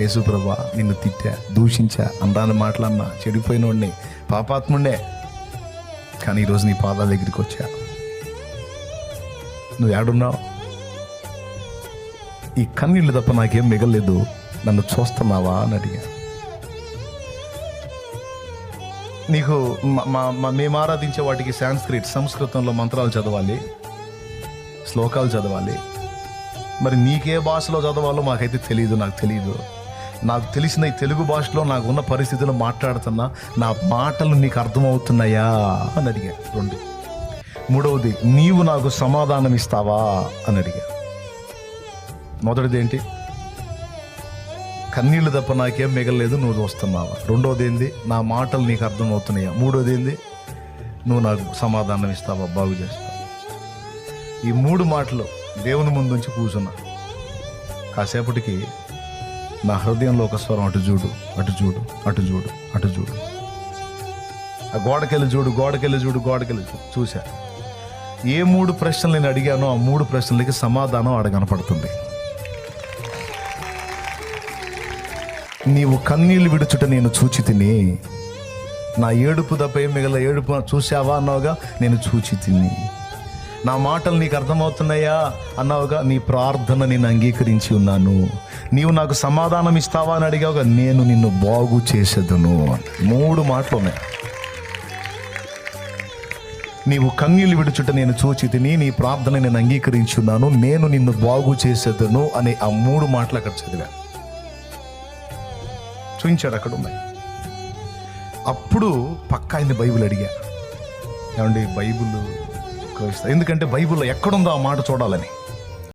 యేసుప్రభా నిన్ను తిట్టా దూషించా అందాని మాట్లాడినా చెడిపోయినోడిని పాపాత్ముండే. కానీ ఈరోజు నీ పాదాల దగ్గరికి వచ్చా. నువ్వు ఏడున్నావు? ఈ కన్నీళ్ళు తప్ప నాకేం మిగలేదు నన్ను చూస్తున్నావా అని అడిగా. నీకు మా- మేము ఆరాధించే వాటికి సాంస్క్రిట్ సంస్కృతంలో మంత్రాలు చదవాలి శ్లోకాలు చదవాలి. మరి నీకే భాషలో చదవాలో మాకైతే తెలియదు నాకు తెలియదు నాకు తెలిసిన ఈ తెలుగు భాషలో నాకు ఉన్న పరిస్థితుల్లో మాట్లాడుతున్నా నా మాటలు నీకు అర్థమవుతున్నాయా? అని అడిగా రెండు. మూడవది నీవు నాకు సమాధానం ఇస్తావా? అని అడిగా మొదటిది ఏంటి కన్నీళ్ళు తప్ప నాకేం మిగలలేదు నువ్వు చూస్తున్నావా? రెండోది ఏంది నా మాటలు నీకు అర్థమవుతున్నాయా? మూడోది ఏంది నువ్వు నాకు సమాధానం ఇస్తావా? బాగు చేస్తావు? ఈ మూడు మాటలు దేవుని ముందు నుంచి కూర్చున్నా. కాసేపటికి నా హృదయంలో ఒక స్వరం అటు చూడు అటు చూడు అటు చూడు అటు చూడు. ఆ గోడకెళ్ళి చూడు గోడకెళ్ళి చూడు గోడకెళ్ళి చూడు. చూశా. ఏ మూడు ప్రశ్నలు నేను అడిగానో ఆ మూడు ప్రశ్నలకి సమాధానం ఆడ కనపడుతుంది. నీవు కన్నీళ్ళు విడుచుట నేను చూచి తిని నా ఏడుపు తప్ప ఏం మిగల ఏడుపు చూసావా అన్నావుగా నేను చూచి తిని నా మాటలు నీకు అర్థమవుతున్నాయా? అన్నావుగా నీ ప్రార్థన నేను అంగీకరించి ఉన్నాను. నీవు నాకు సమాధానం ఇస్తావా అని అడిగావుగా నేను నిన్ను బాగు చేసేదను మూడు మాటలు ఉన్నాయి నీవు కన్నీళ్ళు విడుచుట నేను చూచి తిని నీ ప్రార్థన నేను అంగీకరించి ఉన్నాను నేను నిన్ను బాగు చేసేదను అనే ఆ మూడు మాటలు అక్కడ చదివా. చూపించాడు అక్కడ ఉన్నాయి అప్పుడు పక్క ఆయన బైబిల్ అడిగా. ఏమండి బైబిల్ క్రైస్త ఎందుకంటే బైబిల్లో ఎక్కడుందో ఆ మాట చూడాలని.